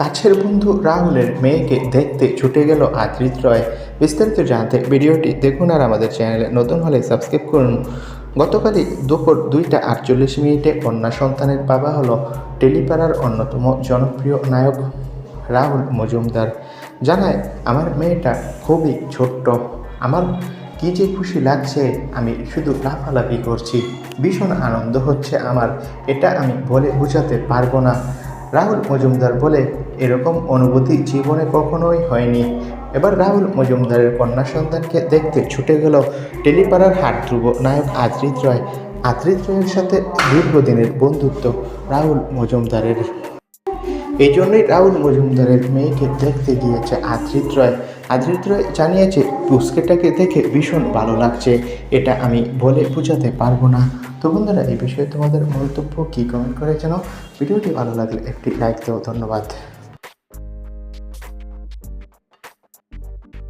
কাছের বন্ধু রাহুলের মেয়েকে দেখতে ছুটে গেল আদ্রিত রয়। বিস্তারিত জানতে ভিডিওটি দেখুন আর আমাদের চ্যানেলে নতুন হলে সাবস্ক্রাইব করুন। গতকালই দুপুর দুইটা আটচল্লিশ মিনিটে কন্যা সন্তানের বাবা হলো টেলিপাড়ার অন্যতম জনপ্রিয় নায়ক রাহুল মজুমদার। জানায়, আমার মেয়েটা খুবই ছোট্ট। আমার কী যে খুশি লাগছে, আমি শুধু লাফালাফি করছি। ভীষণ আনন্দ হচ্ছে আমার। এটা আমি বলে বোঝাতে পারব না। রাহুল মজুমদার বলে এরকম অনুভূতি জীবনে কখনোই হয়নি। এবার রাহুল মজুমদারের কন্যা সন্তানকে দেখতে ছুটে গেল টেলিপাড়ার হাট ধ্রুব নায়ক আদ্রিত রয়। আদ্রিত রয়ের সাথে দীর্ঘদিনের বন্ধুত্ব রাহুল মজুমদারের। এই জন্যই রাহুল মজুমদারের মেয়েকে দেখতে গিয়েছে আদ্রিত রয়। আদ্রিত রয় জানিয়েছে পুস্কেটাকে দেখে ভীষণ ভালো লাগছে। এটা আমি বলে বোঝাতে পারব না। তো বন্ধুরা, এই বিষয়ে তোমাদের মন্তব্য কী কমেন্ট করে যেন ভিডিওটি ভালো লাগলে একটি লাইক দেও, ধন্যবাদ।